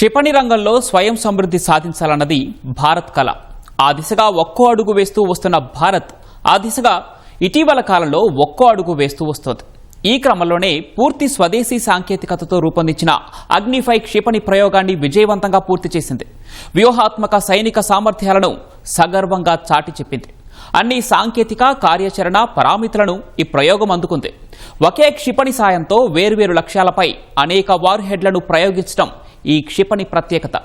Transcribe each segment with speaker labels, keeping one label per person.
Speaker 1: క్షిపణి రంగంలో స్వయం సమృద్ధి సాధించాలన్నది భారత్ కళ ఆ దిశగా ఒక్కో అడుగు వేస్తూ వస్తున్న భారత్ ఆ దిశగా ఇటీవల కాలంలో ఒక్కో అడుగు వేస్తూ వస్తోంది. ఈ క్రమంలోనే పూర్తి స్వదేశీ సాంకేతికతతో రూపొందించిన అగ్నిఫై క్షిపణి ప్రయోగాన్ని విజయవంతంగా పూర్తి చేసింది. వ్యూహాత్మక సైనిక సామర్థ్యాలను సగర్వంగా చాటి చెప్పింది. అన్ని సాంకేతిక కార్యాచరణ పరామితులను ఈ ప్రయోగం అందుకుంది. ఒకే క్షిపణి సాయంతో వేర్వేరు లక్ష్యాలపై అనేక వార్ హెడ్లను ప్రయోగించడం ఈ క్షిపణి ప్రత్యేకత.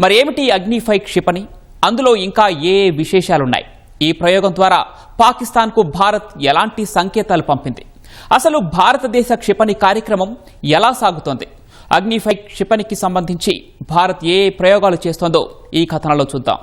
Speaker 1: మరేమిటి అగ్నిఫై క్షిపణి? అందులో ఇంకా ఏ విశేషాలున్నాయి? ఈ ప్రయోగం ద్వారా పాకిస్తాన్కు భారత్ ఎలాంటి సంకేతాలు పంపింది? అసలు భారతదేశ క్షిపణి కార్యక్రమం ఎలా సాగుతోంది? అగ్నిఫై క్షిపణికి సంబంధించి భారత్ ఏ ఏ ప్రయోగాలు చేస్తోందో ఈ కథనంలో చూద్దాం.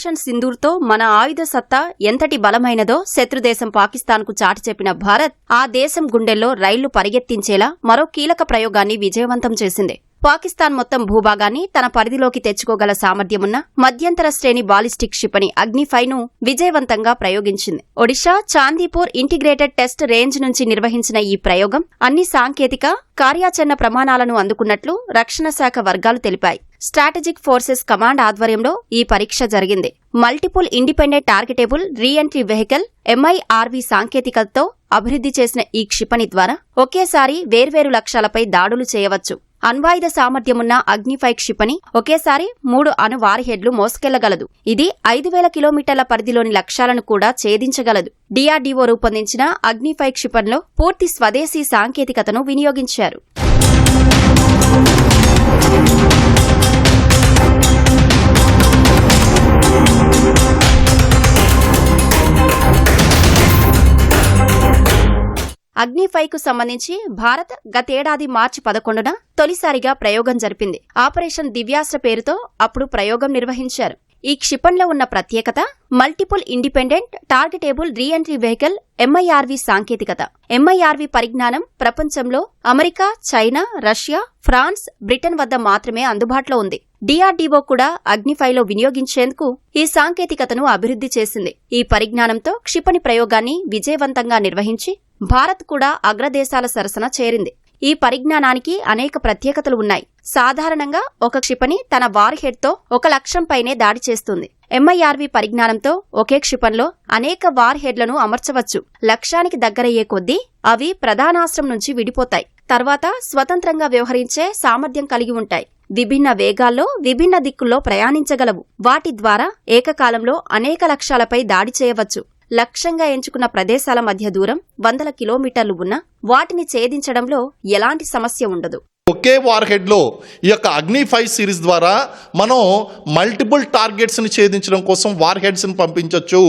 Speaker 2: ఆపరేషన్ సింధూర్తో మన ఆయుధ సత్తా ఎంతటి బలమైనదో శత్రుదేశం పాకిస్తాన్కు చాటి చెప్పిన భారత్ ఆ దేశం గుండెల్లో రైళ్ళు పరిగెత్తించేలా మరో కీలక ప్రయోగాన్ని విజయవంతం చేసింది. పాకిస్తాన్ మొత్తం భూభాగాన్ని తన పరిధిలోకి తెచ్చుకోగల సామర్థ్యమున్న మధ్యంతర శ్రేణి బాలిస్టిక్ క్షిపణి అగ్నిఫైను విజయవంతంగా ప్రయోగించింది. Odisha Chandipur integrated test range నుంచి నిర్వహించిన ఈ ప్రయోగం అన్ని సాంకేతిక కార్యాచరణ ప్రమాణాలను అందుకున్నట్లు రక్షణ శాఖ వర్గాలు తెలిపాయి. స్ట్రాటజిక్ ఫోర్సెస్ కమాండ్ ఆధ్వర్యంలో ఈ పరీక్ష జరిగింది. Multiple independent targetable reentry vehicle MIRV సాంకేతికతతో అభివృద్ధి చేసిన ఈ క్షిపణి ద్వారా ఒకేసారి వేర్వేరు లక్ష్యాలపై దాడులు చేయవచ్చు. అణ్వాయుధ సామర్థ్యమున్న అగ్నిఫై క్షిపణి ఒకేసారి మూడు అణు వారిహెడ్లు మోసుకెళ్ళగలదు. ఇది ఐదు వేల కిలోమీటర్ల పరిధిలోని లక్ష్యాలను కూడా ఛేదించగలదు. డిఆర్డీఓ రూపొందించిన అగ్నిఫై క్షిపణిలో పూర్తి స్వదేశీ సాంకేతికతను వినియోగించారు. అగ్నిఫైకు సంబంధించి భారత్ గతేడాది మార్చి పదకొండున తొలిసారిగా ప్రయోగం జరిపింది. ఆపరేషన్ దివ్యాస్త్ర పేరుతో అప్పుడు ప్రయోగం నిర్వహించారు. ఈ క్షిపణిలో ఉన్న ప్రత్యేకత multiple independent targetable reentry vehicle MIRV సాంకేతికత. ఎంఐఆర్వి పరిజ్ఞానం ప్రపంచంలో America China Russia France Britain వద్ద మాత్రమే అందుబాటులో ఉంది. డిఆర్డీఓ కూడా అగ్నిఫైలో వినియోగించేందుకు ఈ సాంకేతికతను అభివృద్ధి చేసింది. ఈ పరిజ్ఞానంతో క్షిపణి ప్రయోగాన్ని విజయవంతంగా నిర్వహించి భారత్ కూడా అగ్రదేశాల సరసన చేరింది. ఈ పరిజ్ఞానానికి అనేక ప్రత్యేకతలు ఉన్నాయి. సాధారణంగా ఒక క్షిపణి తన వార్హెడ్తో ఒక లక్ష్యంపైనే దాడి చేస్తుంది. ఎంఐఆర్వి పరిజ్ఞానంతో ఒకే క్షిపణిలో అనేక వార్ హెడ్లను అమర్చవచ్చు. లక్ష్యానికి దగ్గరయ్యే కొద్దీ అవి ప్రధానాస్త్రం నుంచి విడిపోతాయి. తర్వాత స్వతంత్రంగా వ్యవహరించే సామర్థ్యం కలిగి ఉంటాయి. విభిన్న వేగాల్లో విభిన్న దిక్కుల్లో ప్రయాణించగలవు. వాటి ద్వారా ఏకకాలంలో అనేక లక్ష్యాలపై దాడి చేయవచ్చు. లక్ష్యంగా ఎంచుకున్న ప్రదేశాల మధ్య దూరం వందల కిలోమీటర్లు ఉన్నా వాటిని ఛేదించడంలో ఎలాంటి సమస్య ఉండదు.
Speaker 3: ఒకే వార్ హెడ్లో ఈ యొక్క అగ్ని ఫైవ్ సిరీస్ ద్వారా మనం మల్టిపుల్ టార్గెట్స్ని ఛేదించడం కోసం వార్ హెడ్స్ని పంపించవచ్చు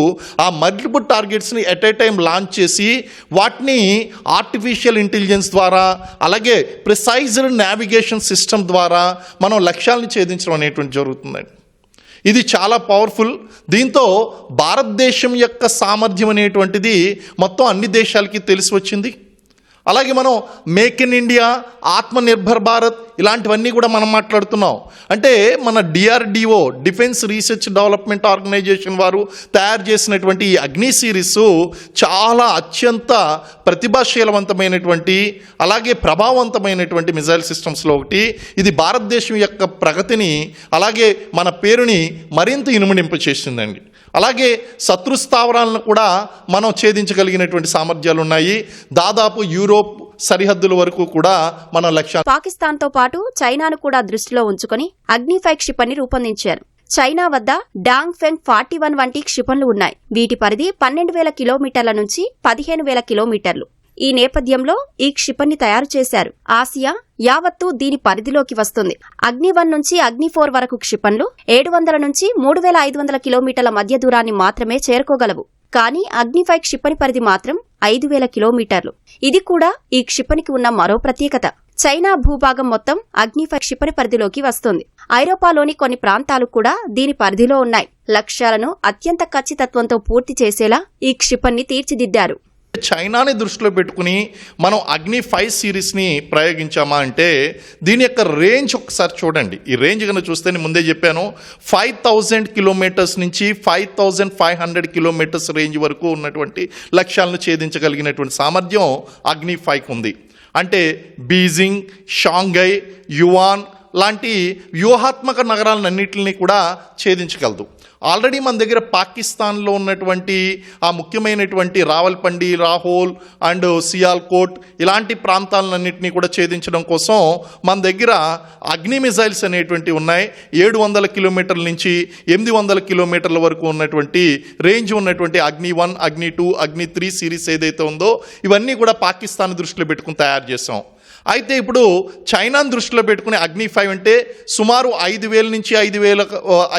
Speaker 3: ఆ మల్టిపుల్ టార్గెట్స్ని ఎట్ ఏ టైం లాంచ్ చేసి వాటిని ఆర్టిఫిషియల్ ఇంటెలిజెన్స్ ద్వారా అలాగే ప్రిసైజ్డ్ నావిగేషన్ సిస్టమ్ ద్వారా మనం లక్ష్యాలను ఛేదించడం అనేటువంటి జరుగుతుందండి. ఇది చాలా పవర్ఫుల్ దీంతో భారతదేశం యొక్క సామర్థ్యం అనేటువంటిది మొత్తం అన్ని దేశాలకి తెలిసి వచ్చింది. అలాగే మనం make in India Atmanirbhar Bharat ఇలాంటివన్నీ కూడా మనం మాట్లాడుతున్నాం. అంటే మన DRDO defence research development organisation వారు తయారు చేసినటువంటి ఈ అగ్ని సిరీస్ చాలా అత్యంత ప్రతిభాశీలవంతమైనటువంటి అలాగే ప్రభావవంతమైనటువంటి మిజైల్ సిస్టమ్స్లో ఒకటి. ఇది భారతదేశం యొక్క ప్రగతిని అలాగే మన పేరుని మరింత ఇనుమడింపు చేసిందండి. అలాగే శత్రు స్థావరాలను కూడా మనం ఛేదించగలిగినటువంటి సామర్థ్యాలు ఉన్నాయి దాదాపు యూరోప్ సరిహద్దుల వరకు కూడా మన లక్ష్యాలు
Speaker 2: పాకిస్తాన్తో పాటు చైనాను కూడా దృష్టిలో ఉంచుకుని అగ్నిఫై క్షిపణి రూపొందించారు. చైనా వద్ద డాంగ్ ఫెంగ్ ఫార్టీ వన్ వంటి క్షిపణులు ఉన్నాయి. వీటి పరిధి పన్నెండు వేల కిలోమీటర్ల నుంచి పదిహేను వేల కిలోమీటర్లు. ఈ నేపథ్యంలో ఈ క్షిపణి తయారు చేశారు. ఆసియా యావత్తు దీని పరిధిలోకి వస్తుంది. అగ్ని వన్ నుంచి అగ్ని ఫోర్ వరకు క్షిపణులు ఏడు వందల నుంచి మూడు వేల ఐదు వందల కిలోమీటర్ల మధ్య దూరాన్ని మాత్రమే చేరుకోగలవు. కానీ అగ్నిఫై క్షిపణి పరిధి మాత్రం ఐదు వేల కిలోమీటర్లు. ఇది కూడా ఈ క్షిపణికి ఉన్న మరో ప్రత్యేకత. చైనా భూభాగం మొత్తం అగ్నిఫై క్షిపణి పరిధిలోకి వస్తుంది. ఐరోపాలోని కొన్ని ప్రాంతాలు కూడా దీని పరిధిలో ఉన్నాయి. లక్ష్యాలను అత్యంత ఖచ్చితత్వంతో పూర్తి చేసేలా ఈ క్షిపణిని తీర్చిదిద్దారు.
Speaker 3: చైనాని దృష్టిలో పెట్టుకుని మనం అగ్ని ఫైవ్ సిరీస్ని ప్రయోగించామా అంటే దీని యొక్క రేంజ్ ఒకసారి చూడండి. ఈ రేంజ్ కనుక చూస్తే నేను ముందే చెప్పాను ఫైవ్ థౌజండ్ కిలోమీటర్స్ నుంచి five thousand five hundred kilometres range వరకు ఉన్నటువంటి లక్ష్యాలను ఛేదించగలిగినటువంటి సామర్థ్యం అగ్ని ఫైవ్కి ఉంది. అంటే బీజింగ్ షాంఘై యువాన్ లాంటి వ్యూహాత్మక నగరాలన్నింటినీ కూడా ఛేదించగలదు. ఆల్రెడీ మన దగ్గర పాకిస్తాన్లో ఉన్నటువంటి ఆ ముఖ్యమైనటువంటి రావల్పండి రాహోల్ అండ్ సియాల్కోట్ ఇలాంటి ప్రాంతాలన్నింటినీ కూడా ఛేదించడం కోసం మన దగ్గర అగ్ని మిజైల్స్ అనేటువంటి ఉన్నాయి. ఏడు వందల కిలోమీటర్ల నుంచి ఎనిమిది వందల కిలోమీటర్ల వరకు ఉన్నటువంటి రేంజ్ ఉన్నటువంటి అగ్ని వన్ అగ్ని టూ అగ్ని త్రీ సిరీస్ ఏదైతే ఉందో ఇవన్నీ కూడా పాకిస్తాన్ దృష్టిలో పెట్టుకుని తయారు చేసాం అయితే ఇప్పుడు చైనాను దృష్టిలో పెట్టుకుని అగ్ని ఫైవ్ అంటే సుమారు ఐదు వేల నుంచి ఐదు వేల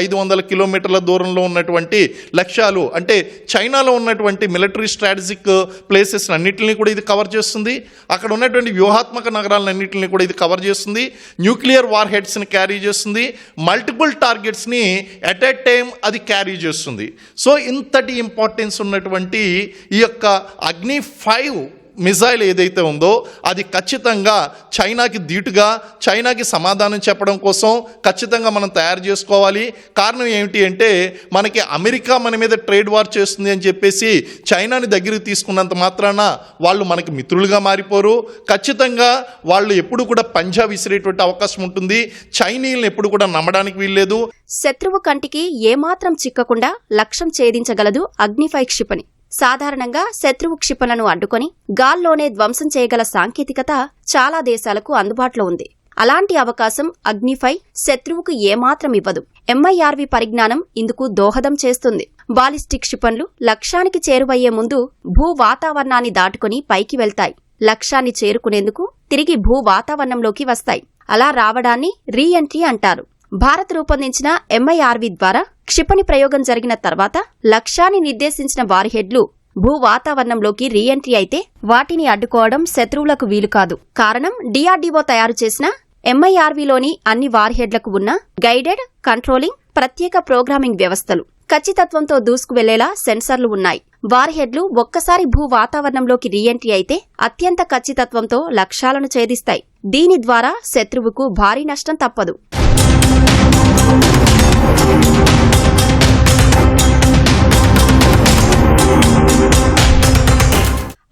Speaker 3: ఐదు వందల కిలోమీటర్ల దూరంలో ఉన్నటువంటి లక్ష్యాలు అంటే చైనాలో ఉన్నటువంటి మిలిటరీ స్ట్రాటజిక్ ప్లేసెస్ అన్నింటిని కూడా ఇది కవర్ చేస్తుంది. అక్కడ ఉన్నటువంటి వ్యూహాత్మక నగరాలన్నింటిని కూడా ఇది కవర్ చేస్తుంది. న్యూక్లియర్ వార్ హెడ్స్ని క్యారీ చేస్తుంది. మల్టిపుల్ టార్గెట్స్ని ఎట్ ఎ టైం అది క్యారీ చేస్తుంది. సో ఇంతటి ఇంపార్టెన్స్ ఉన్నటువంటి ఈ యొక్క అగ్ని ఫైవ్ మిజైల్ ఏదైతే ఉందో అది ఖచ్చితంగా చైనాకి ధీటుగా చైనాకి సమాధానం చెప్పడం కోసం ఖచ్చితంగా మనం తయారు చేసుకోవాలి. కారణం ఏమిటి అంటే మనకి అమెరికా మన మీద ట్రేడ్ వార్ చేస్తుంది అని చెప్పేసి చైనాని దగ్గరికి తీసుకున్నంత మాత్రాన వాళ్ళు మనకి మిత్రులుగా మారిపోరు. ఖచ్చితంగా వాళ్ళు ఎప్పుడు కూడా పంజా విసిరేటువంటి అవకాశం ఉంటుంది. చైనీయులను ఎప్పుడు కూడా నమ్మడానికి వీల్లేదు.
Speaker 2: శత్రువు కంటికి ఏమాత్రం చిక్కకుండా లక్ష్యం ఛేదించగలదు అగ్నిఫై క్షిపణి. సాధారణంగా శత్రువు క్షిపణులను అడ్డుకొని గాల్లోనే ధ్వంసం చేయగల సాంకేతికత చాలా దేశాలకు అందుబాటులో ఉంది. అలాంటి అవకాశం అగ్నిఫై శత్రువుకు ఏమాత్రం ఇవ్వదు. ఎంఐఆర్వి పరిజ్ఞానం ఇందుకు దోహదం చేస్తుంది. బాలిస్టిక్ క్షిపణులు లక్ష్యానికి చేరువయ్యే ముందు భూ వాతావరణాన్ని దాటుకుని పైకి వెళ్తాయి. లక్ష్యాన్ని చేరుకునేందుకు తిరిగి భూ వాతావరణంలోకి వస్తాయి. అలా రావడాన్ని రీఎంట్రీ అంటారు. భారత్ రూపొందించిన ఎంఐఆర్వి ద్వారా క్షిపణి ప్రయోగం జరిగిన తర్వాత లక్ష్యాన్ని నిర్దేశించిన వారిహెడ్లు భూ వాతావరణంలోకి రీఎంట్రీ అయితే వాటిని అడ్డుకోవడం శత్రువులకు వీలు కాదు. కారణం డిఆర్డీఓ తయారు చేసిన ఎంఐఆర్వీలోని అన్ని వార్హెడ్లకు ఉన్న గైడెడ్ కంట్రోలింగ్ ప్రత్యేక ప్రోగ్రామింగ్ వ్యవస్థలు ఖచ్చితత్వంతో దూసుకు వెళ్ళేలా సెన్సర్లు ఉన్నాయి. వార్హెడ్లు ఒక్కసారి భూ వాతావరణంలోకి రీఎంట్రీ అయితే అత్యంత ఖచ్చితత్వంతో లక్ష్యాలను ఛేదిస్తాయి. దీని ద్వారా శత్రువుకు భారీ నష్టం తప్పదు.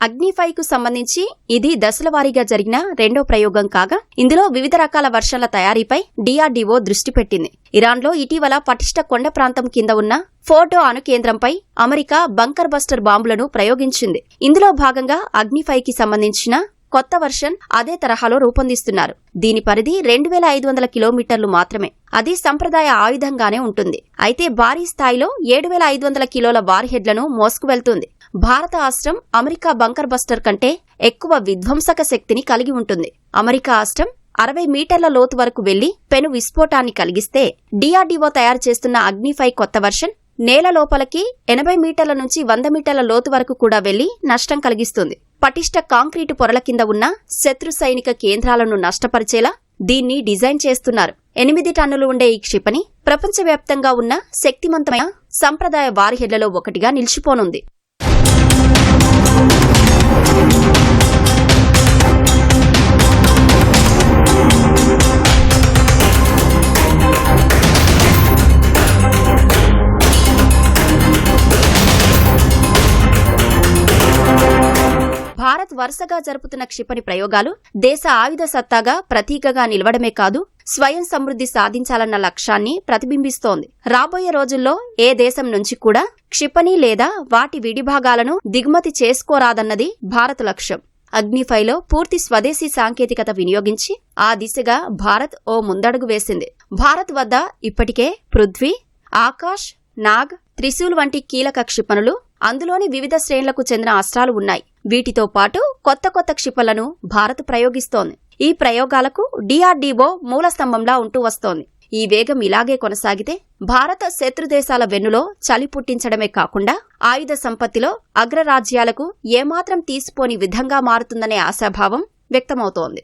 Speaker 2: అగ్నిఫైకు సంబంధించి ఇది దశలవారీగా జరిగిన రెండో ప్రయోగం కాగా ఇందులో వివిధ రకాల వర్షాల తయారీపై డిఆర్డీఓ దృష్టి పెట్టింది. ఇరాన్లో ఇటీవల పటిష్ట కొండ ప్రాంతం కింద ఉన్న ఫోటో అణు కేంద్రంపై అమెరికా బంకర్ బస్టర్ బాంబులను ప్రయోగించింది. ఇందులో భాగంగా అగ్నిఫైకి సంబంధించిన కొత్త వర్షన్ అదే తరహాలో రూపొందిస్తున్నారు. దీని పరిధి రెండు వేల ఐదు వందల కిలోమీటర్లు మాత్రమే. అది సంప్రదాయ ఆయుధంగానే ఉంటుంది. అయితే భారీ స్థాయిలో ఏడు వేల ఐదు వందల కిలోల వార్హెడ్లను మోసుకు వెళ్తుంది. భారత ఆస్ట్రం అమెరికా బంకర్ బస్టర్ కంటే ఎక్కువ విధ్వంసక శక్తిని కలిగి ఉంటుంది. అమెరికా ఆస్ట్రం అరవై మీటర్ల లోతు వరకు వెళ్ళి పెను విస్ఫోటాన్ని కలిగిస్తే డిఆర్డీఓ తయారు చేస్తున్న అగ్నిఫై కొత్త వర్షన్ నేల లోపలికి ఎనభై మీటర్ల నుంచి వంద మీటర్ల లోతు వరకు కూడా వెళ్ళి నష్టం కలిగిస్తుంది. పటిష్ట కాంక్రీటు పొరల కింద ఉన్న శత్రు సైనిక కేంద్రాలను నష్టపరిచేలా దీన్ని డిజైన్ చేస్తున్నారు. ఎనిమిది టన్నులు ఉండే ఈ క్షిపణి ప్రపంచవ్యాప్తంగా ఉన్న శక్తివంతమైన సంప్రదాయ వారిహెళ్ళలో ఒకటిగా నిలిచిపోనుంది. వరుసగా జరుపుతున్న క్షిపణి ప్రయోగాలు దేశ ఆయుధ సత్తాగా ప్రతీకగా నిలవడమే కాదు స్వయం సమృద్ధి సాధించాలన్న లక్ష్యాన్ని ప్రతిబింబిస్తోంది. రాబోయే రోజుల్లో ఏ దేశం నుంచి కూడా క్షిపణి లేదా వాటి విడిభాగాలను దిగుమతి చేసుకోరాదన్నది భారత్ లక్ష్యం. అగ్నిఫైలో పూర్తి స్వదేశీ సాంకేతికత వినియోగించి ఆ దిశగా భారత్ ఓ ముందడుగు వేసింది. భారత్ వద్ద ఇప్పటికే పృథ్వీ ఆకాష్ నాగ్ త్రిశూల్ వంటి కీలక క్షిపణులు అందులోని వివిధ శ్రేణులకు చెందిన అస్త్రాలు ఉన్నాయి. వీటితో పాటు కొత్త కొత్త క్షిపణులను భారత్ ప్రయోగిస్తోంది. ఈ ప్రయోగాలకు డిఆర్డీఓ మూల స్తంభంలా ఉంటూ వస్తోంది. ఈ వేగం ఇలాగే కొనసాగితే భారత శత్రు దేశాల వెన్నులో చలి పుట్టించడమే కాకుండా ఆయుధ సంపత్తిలో అగ్రరాజ్యాలకు ఏమాత్రం తీసిపోని విధంగా మారుతుందనే ఆశాభావం వ్యక్తమవుతోంది.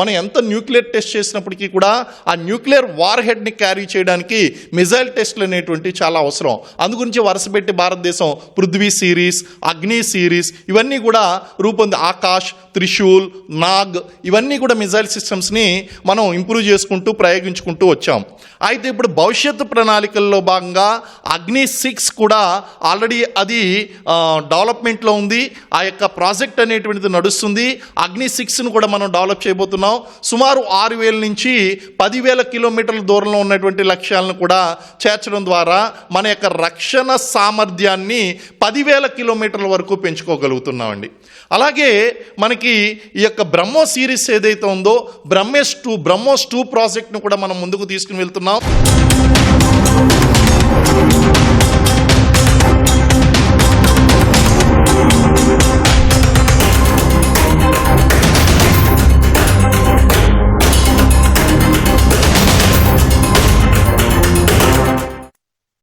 Speaker 3: మనం ఎంత న్యూక్లియర్ టెస్ట్ చేసినప్పటికీ కూడా ఆ న్యూక్లియర్ వార్ హెడ్ని క్యారీ చేయడానికి మిజైల్ టెస్ట్లు అనేటువంటి చాలా అవసరం. అందుగురించి వరుసపెట్టి భారతదేశం పృథ్వీ సిరీస్ అగ్ని సిరీస్ ఇవన్నీ కూడా రూపొంది ఆకాష్ త్రిశూల్ నాగ్ ఇవన్నీ కూడా మిజైల్ సిస్టమ్స్ని మనం ఇంప్రూవ్ చేసుకుంటూ ప్రయోగించుకుంటూ వచ్చాం. అయితే ఇప్పుడు భవిష్యత్తు ప్రణాళికల్లో భాగంగా అగ్ని సిక్స్ కూడా ఆల్రెడీ అది డెవలప్మెంట్లో ఉంది. ఆ యొక్క ప్రాజెక్ట్ అనేటువంటిది నడుస్తుంది. అగ్ని సిక్స్ను కూడా మనం డెవలప్ వెళ్ళిపోతున్నాం సుమారు ఆరు వేల నుంచి పదివేల కిలోమీటర్ల దూరంలో ఉన్నటువంటి లక్ష్యాలను కూడా చేర్చడం ద్వారా మన యొక్క రక్షణ సామర్థ్యాన్ని పదివేల కిలోమీటర్ల వరకు పెంచుకోగలుగుతున్నామండి. అలాగే మనకి ఈ యొక్క బ్రహ్మో సిరీస్ ఏదైతే ఉందో బ్రహ్మేష్ టూ బ్రహ్మోస్ టూ ప్రాజెక్ట్ను కూడా మనం ముందుకు తీసుకుని వెళ్తున్నాం.